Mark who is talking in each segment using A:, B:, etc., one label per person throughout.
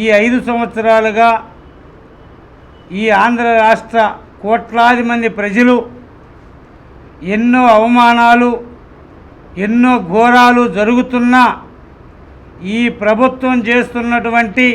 A: ఈ ఐదు సంవత్సరాలుగా ఈ ఆంధ్ర రాష్ట్ర కోట్లాది మంది ప్రజలు ఎన్నో అవమానాలు ఎన్నో ఘోరాలు జరుగుతున్నా ఈ ప్రభుత్వం చేస్తున్నటువంటి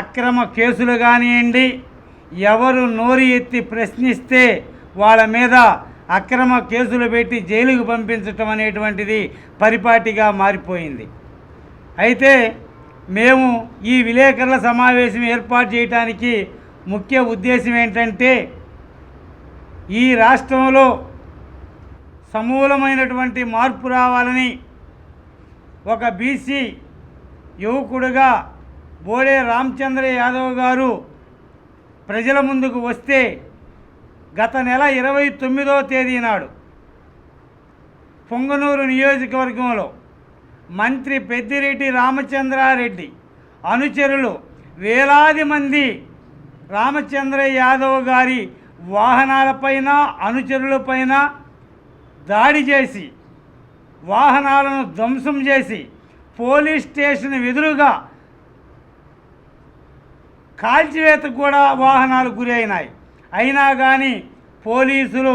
A: అక్రమ కేసులు కానివ్వండి ఎవరు నోరు ఎత్తి ప్రశ్నిస్తే వాళ్ళ మీద అక్రమ కేసులు పెట్టి జైలుకు పంపించటం అనేటువంటిది పరిపాటిగా మారిపోయింది. అయితే మేము ఈ విలేకరుల సమావేశం ఏర్పాటు చేయడానికి ముఖ్య ఉద్దేశం ఏంటంటే ఈ రాష్ట్రంలో సమూలమైనటువంటి మార్పు రావాలని ఒక బీసీ యువకుడుగా బోడే రామచంద్ర యాదవ్ గారు ప్రజల ముందుకు వస్తే గత నెల ఇరవై తొమ్మిదో తేదీ నాడు పొంగనూరు నియోజకవర్గంలో మంత్రి పెద్దిరెడ్డి రామచంద్రారెడ్డి. అనుచరులు వేలాది మంది రామచంద్ర యాదవ్ గారి వాహనాలపైన అనుచరులపైన దాడి చేసి వాహనాలను ధ్వంసం చేసి పోలీస్ స్టేషన్ ఎదురుగా కాల్చివేతకు కూడా వాహనాలు గురి అయినాయి. అయినా కానీ పోలీసులు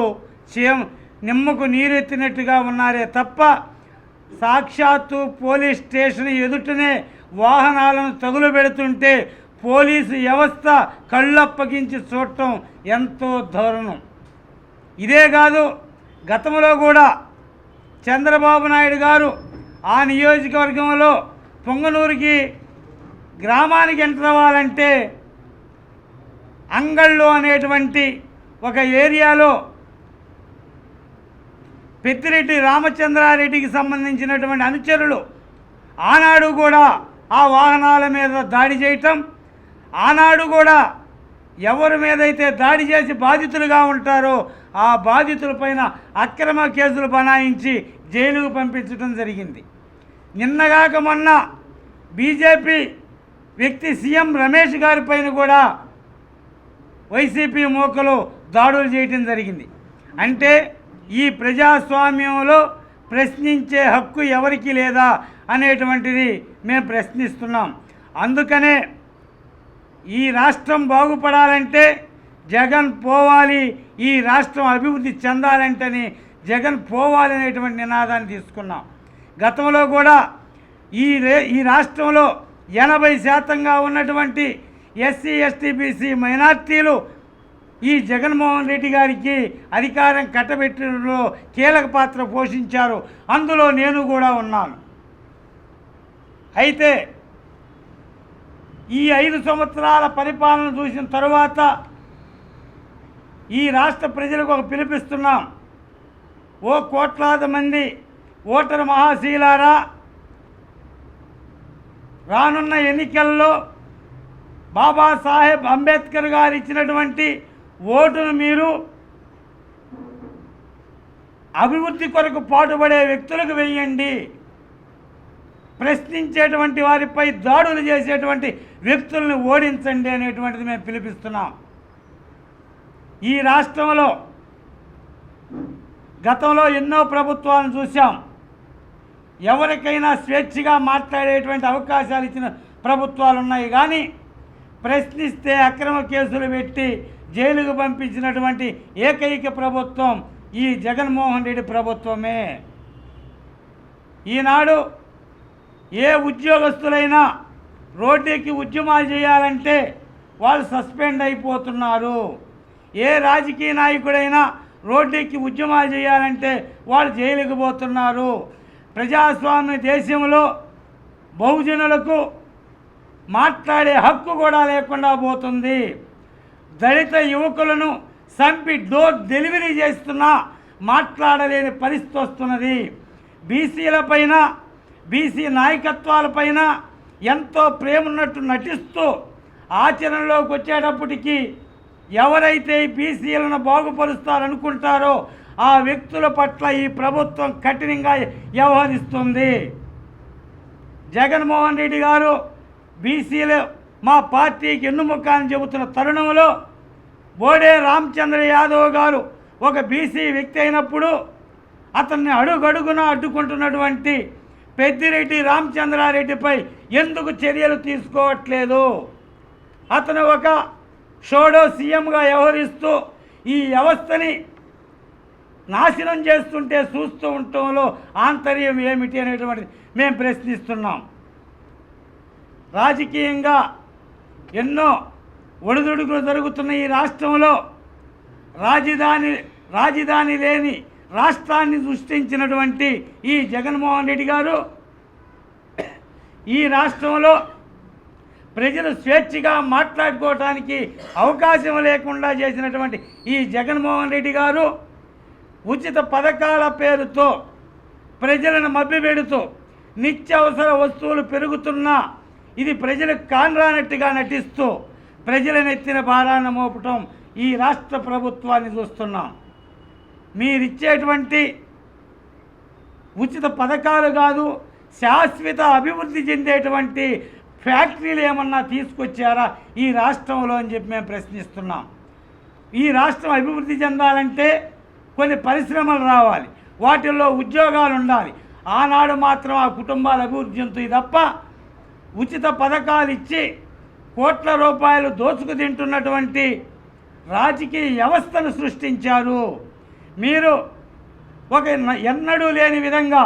A: చేం నిమ్మకు నీరెత్తినట్టుగా ఉన్నారే తప్ప సాక్షాత్తు పోలీస్ స్టేషన్ ఎదుటనే వాహనాలను తగులబెడుతుంటే పోలీసు వ్యవస్థ కళ్ళప్పగించి చూడటం ఎంతో దారుణం. ఇదే కాదు గతంలో కూడా చంద్రబాబు నాయుడు గారు ఆ నియోజకవర్గంలో పొంగనూరుకి గ్రామానికి ఎంటర్ అవ్వాలంటే అంగళ్ళు అనేటువంటి ఒక ఏరియాలో పెద్దిరెడ్డి రామచంద్రారెడ్డికి సంబంధించినటువంటి అనుచరులు ఆనాడు కూడా ఆ వాహనాల మీద దాడి చేయటం ఆనాడు కూడా ఎవరి మీదైతే దాడి చేసి బాధితులుగా ఉంటారో ఆ బాధితులపైన అక్రమ కేసులు బనాయించి జైలుకు పంపించడం జరిగింది. నిన్నగాక మొన్న బీజేపీ వ్యక్తి సీఎం రమేష్ గారి పైన కూడా వైసీపీ మూకలు దాడులు చేయటం జరిగింది. అంటే ఈ ప్రజాస్వామ్యంలో ప్రశ్నించే హక్కు ఎవరికి లేదా అనేటువంటిది మేము ప్రశ్నిస్తున్నాం. అందుకనే ఈ రాష్ట్రం బాగుపడాలంటే జగన్ పోవాలి ఈ రాష్ట్రం అభివృద్ధి చెందాలంటేని జగన్ పోవాలి అనేటువంటి నినాదాన్ని తీసుకున్నాం. గతంలో కూడా ఈ రే ఈ రాష్ట్రంలో ఎనభై శాతంగా ఉన్నటువంటి ఎస్సీ ఎస్టీ బీసీ మైనార్టీలు ఈ జగన్మోహన్ రెడ్డి గారికి అధికారం కట్టబెట్టడంలో కీలక పాత్ర పోషించారు. అందులో నేను కూడా ఉన్నాను. అయితే ఈ ఐదు సంవత్సరాల పరిపాలన చూసిన తరువాత ఈ రాష్ట్ర ప్రజలకు ఒక పిలిపిస్తున్నాం. ఓ కోట్లాది మంది ఓటరు మహాశీలారా రానున్న ఎన్నికల్లో బాబాసాహెబ్ అంబేద్కర్ గారు ఇచ్చినటువంటి ఓటును మీరు అభివృద్ధి కొరకు పాటుపడే వ్యక్తులకు వెయ్యండి ప్రశ్నించేటువంటి వారిపై దాడులు చేసేటువంటి వ్యక్తులను ఓడించండి అనేటువంటిది మేము పిలిపిస్తున్నాం. ఈ రాష్ట్రంలో గతంలో ఎన్నో ప్రభుత్వాలను చూసాం ఎవరికైనా స్వేచ్ఛగా మాట్లాడేటువంటి అవకాశాలు ఇచ్చిన ప్రభుత్వాలు ఉన్నాయి. కానీ ప్రశ్నిస్తే అక్రమ కేసులు పెట్టి జైలుకు పంపించినటువంటి ఏకైక ప్రభుత్వం ఈ జగన్మోహన్ రెడ్డి ప్రభుత్వమే. ఈనాడు ఏ ఉద్యోగస్తులైనా రోడ్డుకి ఉద్యమాలు చేయాలంటే వాళ్ళు సస్పెండ్ అయిపోతున్నారు. ఏ రాజకీయ నాయకుడైనా రోడ్డుకి ఉద్యమాలు చేయాలంటే వాళ్ళు జైలుకు పోతున్నారు. ప్రజాస్వామ్య దేశంలో బహుజనులకు మాట్లాడే హక్కు కూడా లేకుండా పోతుంది. దళిత యువకులను చంపి డోర్ డెలివరీ చేస్తున్నా మాట్లాడలేని పరిస్థితి వస్తున్నది. బీసీలపైన బీసీ నాయకత్వాలపైన ఎంతో ప్రేమ ఉన్నట్టు నటిస్తూ ఆచరణలోకి వచ్చేటప్పటికి ఎవరైతే ఈ బీసీలను బాగుపరుస్తారనుకుంటారో ఆ వ్యక్తుల పట్ల ఈ ప్రభుత్వం కఠినంగా వ్యవహరిస్తుంది. జగన్మోహన్ రెడ్డి గారు బీసీలు మా పార్టీకి ఎన్నుముఖాన్ని చెబుతున్న తరుణంలో బోడే రామచంద్ర యాదవ్ గారు ఒక బీసీ వ్యక్తి అయినప్పుడు అతన్ని అడుగడుగున అడ్డుకుంటున్నటువంటి పెద్దిరెడ్డి రామచంద్రారెడ్డిపై ఎందుకు చర్యలు తీసుకోవట్లేదు? అతను ఒక షోడో సీఎంగా వ్యవహరిస్తూ ఈ వ్యవస్థని నాశనం చేస్తుంటే చూస్తూ ఉండటంలో ఆంతర్యం ఏమిటి అనేటువంటిది మేము ప్రశ్నిస్తున్నాం. రాజకీయంగా ఎన్నో ఒడిదుడుకులు జరుగుతున్న ఈ రాష్ట్రంలో రాజధాని రాజధాని లేని రాష్ట్రాన్ని సృష్టించినటువంటి ఈ జగన్మోహన్ రెడ్డి గారు ఈ రాష్ట్రంలో ప్రజలు స్వేచ్ఛగా మాట్లాడుకోవటానికి అవకాశం లేకుండా చేసినటువంటి ఈ జగన్మోహన్ రెడ్డి గారు ఉచిత పథకాల పేరుతో ప్రజలను మభ్యపెడుతూ నిత్యావసర వస్తువులు పెరుగుతున్నా ఇది ప్రజలకు కానరానట్టుగా నటిస్తూ ప్రజల నెత్తిన భారాన్ని మోపటం ఈ రాష్ట్ర ప్రభుత్వాన్ని చూస్తున్నాం. మీరిచ్చేటువంటి ఉచిత పథకాలు కాదు శాశ్వత అభివృద్ధి చెందేటువంటి ఫ్యాక్టరీలు ఏమన్నా తీసుకొచ్చారా ఈ రాష్ట్రంలో అని చెప్పి మేము ప్రశ్నిస్తున్నాం. ఈ రాష్ట్రం అభివృద్ధి చెందాలంటే కొన్ని పరిశ్రమలు రావాలి వాటిల్లో ఉద్యోగాలు ఉండాలి. ఆనాడు మాత్రం ఆ కుటుంబాలు అభివృద్ధి చెందుతాయి తప్ప ఉచిత పథకాలు ఇచ్చి కోట్ల రూపాయలు దోచుకు తింటున్నటువంటి రాజకీయ వ్యవస్థను సృష్టించారు. మీరు ఒక ఎన్నడూ లేని విధంగా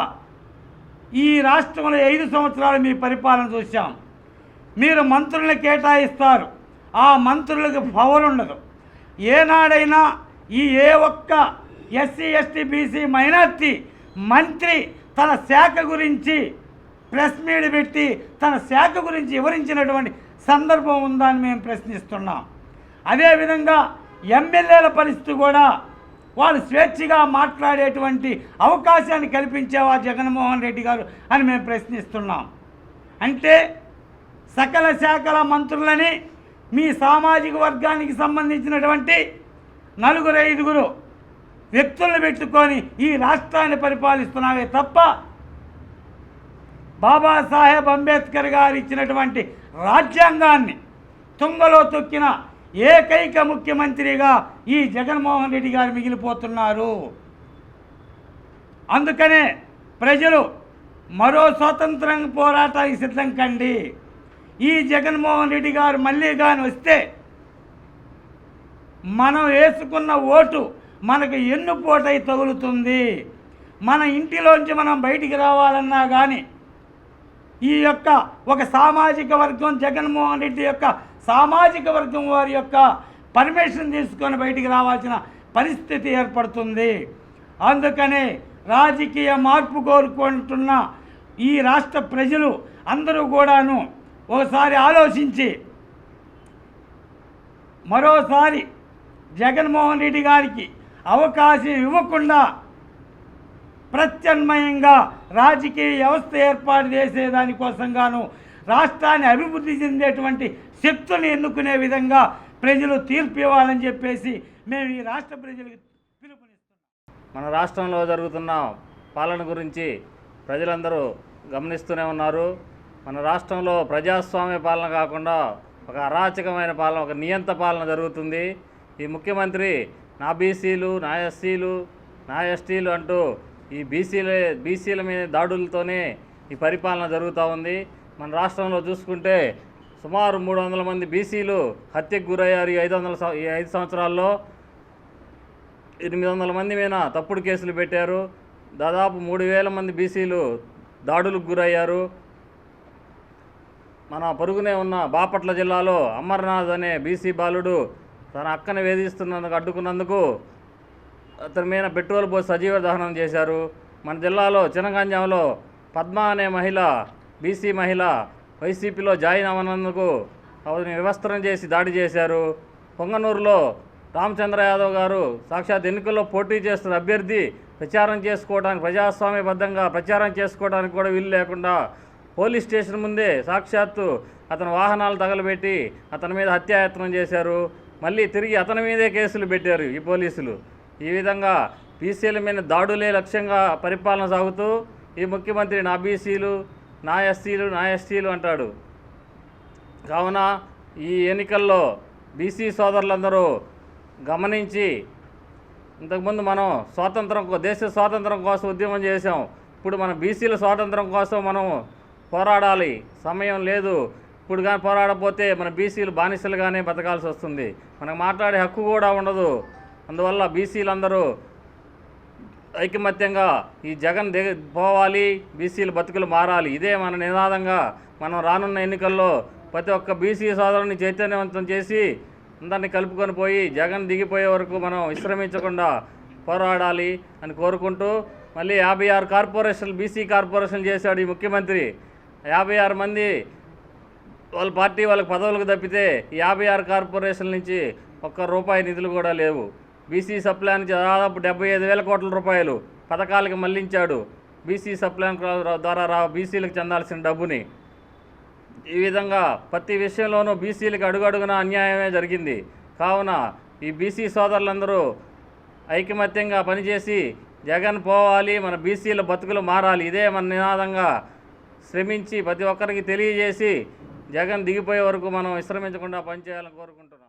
A: ఈ రాష్ట్రంలో ఐదు సంవత్సరాలు మీ పరిపాలన చూశాం. మీరు మంత్రులను కేటాయిస్తారు. ఆ మంత్రులకు పవర్ ఉండదు. ఏనాడైనా ఈ ఏ ఒక్క ఎస్సీ ఎస్టీ బీసీ మైనార్టీ మంత్రి తన శాఖ గురించి ప్రెస్ మీట్ పెట్టి తన శాఖ గురించి వివరించినటువంటి సందర్భం ఉందా అని మేము ప్రశ్నిస్తున్నాం. అదేవిధంగా ఎమ్మెల్యేల పరిస్థితి కూడా వాళ్ళు స్వేచ్ఛగా మాట్లాడేటువంటి అవకాశాన్ని కల్పించేవా జగన్మోహన్ రెడ్డి గారు అని మేము ప్రశ్నిస్తున్నాం. అంటే సకల శాఖల మంత్రులని మీ సామాజిక వర్గానికి సంబంధించినటువంటి నలుగురు ఐదుగురు వ్యక్తులను పెట్టుకొని ఈ రాష్ట్రాన్ని పరిపాలిస్తున్నావే తప్ప బాబాసాహెబ్ అంబేద్కర్ గారు ఇచ్చినటువంటి రాజ్యాంగాన్ని తుంగలో తొక్కిన ఏకైక ముఖ్యమంత్రిగా ఈ జగన్మోహన్ రెడ్డి గారు మిగిలిపోతున్నారు. అందుకనే ప్రజలు మరో స్వాతంత్రం పోరాటానికి సిద్ధం కండి. ఈ జగన్మోహన్ రెడ్డి గారు మళ్ళీ కానీ వస్తే మనం వేసుకున్న ఓటు మనకు ఎన్నుపోటై తగులుతుంది. మన ఇంటిలోంచి మనం బయటికి రావాలన్నా కానీ ఈ యొక్క ఒక సామాజిక వర్గం జగన్మోహన్ రెడ్డి యొక్క సామాజిక వర్గం వారి యొక్క పర్మిషన్ తీసుకొని బయటికి రావాల్సిన పరిస్థితి ఏర్పడుతుంది. అందుకనే రాజకీయ మార్పు కోరుకుంటున్న ఈ రాష్ట్ర ప్రజలు అందరూ కూడాను ఒకసారి ఆలోచించి మరోసారి జగన్మోహన్ రెడ్డి గారికి అవకాశం ఇవ్వకుండా ప్రత్యామ్నాయంగా రాజకీయ వ్యవస్థ ఏర్పాటు చేసేదానికోసంగాను రాష్ట్రాన్ని అభివృద్ధి చెందేటువంటి శక్తులు ఎన్నుకునే విధంగా ప్రజలు తీర్పు ఇవ్వాలని చెప్పేసి మేము ఈ రాష్ట్ర ప్రజలకు పిలుపునిస్తున్నాం.
B: మన రాష్ట్రంలో జరుగుతున్న పాలన గురించి ప్రజలందరూ గమనిస్తూనే ఉన్నారు. మన రాష్ట్రంలో ప్రజాస్వామ్య పాలన కాకుండా ఒక అరాచకమైన పాలన ఒక నియంత పాలన జరుగుతుంది. ఈ ముఖ్యమంత్రి నా బీసీలు నా ఎస్సీలు నా ఎస్టీలు అంటూ ఈ బీసీల బీసీల మీద దాడులతోనే ఈ పరిపాలన జరుగుతూ ఉంది. మన రాష్ట్రంలో చూసుకుంటే సుమారు మూడు వందల మంది బీసీలు హత్యకు గురయ్యారు ఈ ఐదు వందల ఈ ఐదు సంవత్సరాల్లో. ఎనిమిది వందల మంది మీద తప్పుడు కేసులు పెట్టారు. దాదాపు మూడు వేల మంది బీసీలు దాడులకు గురయ్యారు. మన పొరుగునే ఉన్న బాపట్ల జిల్లాలో అమర్నాథ్ అనే బీసీ బాలుడు తన అక్కని వేధిస్తున్నందుకు అడ్డుకున్నందుకు అతని మీద పెట్రోల్ పోసి సజీవ దహనం చేశారు. మన జిల్లాలో చినగంజంలో పద్మ అనే మహిళ బీసీ మహిళ వైసీపీలో జాయిన్ అవ్వనందుకు అతని వివస్త్రం చేసి దాడి చేశారు. పొంగనూరులో రామచంద్ర యాదవ్ గారు సాక్షాత్ ఎన్నికల్లో పోటీ చేస్తున్న అభ్యర్థి ప్రచారం చేసుకోవడానికి ప్రజాస్వామ్యబద్ధంగా ప్రచారం చేసుకోవడానికి కూడా వీలు లేకుండా పోలీస్ స్టేషన్ ముందే సాక్షాత్తు అతని వాహనాలు తగలబెట్టి అతని మీద హత్యాయత్నం చేశారు. మళ్ళీ తిరిగి అతని మీదే కేసులు పెట్టారు ఈ పోలీసులు. ఈ విధంగా బీసీల మీద దాడులే లక్ష్యంగా పరిపాలన సాగుతూ ఈ ముఖ్యమంత్రి నా బీసీలు నా ఎస్సీలు నా ఎస్టీలు అంటాడు. కావున ఈ ఎన్నికల్లో బీసీ సోదరులందరూ గమనించి ఇంతకుముందు మనం స్వాతంత్రం కో- దేశ స్వాతంత్రం కోసం ఉద్యమం చేశాం. ఇప్పుడు మన బీసీల స్వాతంత్రం కోసం మనం పోరాడాలి. సమయం లేదు. ఇప్పుడు కానీ పోరాడకపోతే మన బీసీలు బానిసలుగానే బతకాల్సి వస్తుంది. మనకు మాట్లాడే హక్కు కూడా ఉండదు. అందువల్ల బీసీలందరూ ఐకమత్యంగా ఈ జగన్ దిగ పోవాలి బీసీలు బతుకులు మారాలి. ఇదే మన నినాదంగా మనం రానున్న ఎన్నికల్లో ప్రతి ఒక్క బీసీ సోదరుని చైతన్యవంతం చేసి అందరినీ కలుపుకొని పోయి జగన్ దిగిపోయే వరకు మనం విశ్రమించకుండా పోరాడాలి అని కోరుకుంటూ మళ్ళీ యాభై ఆరు కార్పొరేషన్లు బీసీ కార్పొరేషన్లు చేశాడు ఈ ముఖ్యమంత్రి. యాభై ఆరు మంది వాళ్ళ పార్టీ వాళ్ళకి పదవులకు తప్పితే ఈ యాభై ఆరు కార్పొరేషన్ల నుంచి ఒక్క రూపాయి నిధులు కూడా లేవు. బీసీ సప్లాన్కి దాదాపు డెబ్బై ఐదు వేల కోట్ల రూపాయలు పథకాలకి మళ్ళించాడు. బీసీ సప్లాన్ ద్వారా రా బీసీలకు చెందాల్సిన డబ్బుని. ఈ విధంగా ప్రతి విషయంలోనూ బీసీలకు అడుగడుగున అన్యాయమే జరిగింది. కావున ఈ బీసీ సోదరులందరూ ఐకమత్యంగా పనిచేసి జగన్ పోవాలి మన బీసీల బతుకులు మారాలి. ఇదే మన నినాదంగా శ్రమించి ప్రతి ఒక్కరికి తెలియజేసి జగన్ దిగిపోయే వరకు మనం విశ్రమించకుండా పనిచేయాలని కోరుకుంటున్నాం.